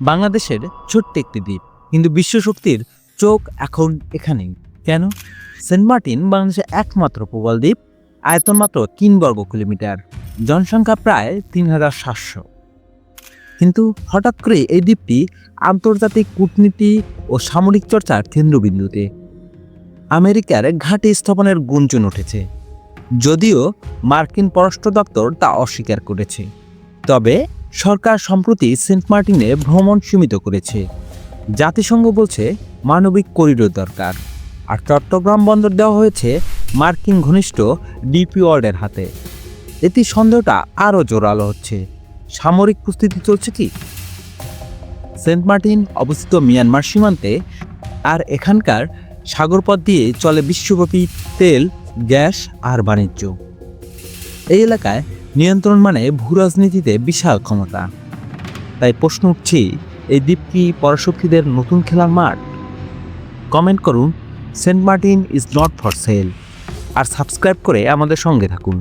বাংলাদেশের ছোট্ট একটি দ্বীপ। কিন্তু বিশ্বশক্তির চোখ এখন এখানেই। কেন? সেন্ট মার্টিন বাংলাদেশের একমাত্র প্রবাল দ্বীপ, আয়তন মাত্র তিন বর্গ কিলোমিটার। জনসংখ্যা প্রায় তিন হাজার সাতশো। কিন্তু হঠাৎ করে এই দ্বীপটি আন্তর্জাতিক কূটনীতি ও সামরিক চর্চার কেন্দ্রবিন্দুতে। আমেরিকার ঘাঁটি স্থাপনের গুঞ্জন উঠেছে। যদিও মার্কিন পররাষ্ট্র দপ্তর তা অস্বীকার করেছে। তবে সরকার সম্প্রতি সেন্ট মার্টিনে ভ্রমণ সীমিত করেছে। জাতিসংঘ বলছে মানবিক করিডোর দরকার। আর চট্টগ্রাম বন্দর দেওয়া হয়েছে মার্কিন ঘনিষ্ঠ ডিপি ওয়ার্ল্ডের হাতে। এতে সন্দেহটা আরও জোরালো হচ্ছে। সামরিক প্রস্তুতি চলছে কি? সেন্ট মার্টিন অবস্থিত মিয়ানমার সীমান্তে আর এখানকার সাগরপথ দিয়ে চলে বিশ্বব্যাপী তেল, গ্যাস আর বাণিজ্য। এই এলাকায় নিয়ন্ত্রণ মানে ভূ রাজনীতিতে বিশাল ক্ষমতা। তাই প্রশ্ন উঠছি, এই দ্বীপ কি পরাশক্তিদের নতুন খেলার মাঠ? কমেন্ট করুন, Saint Martin is not for sale. R subscribe করে আমাদের সঙ্গে থাকুন।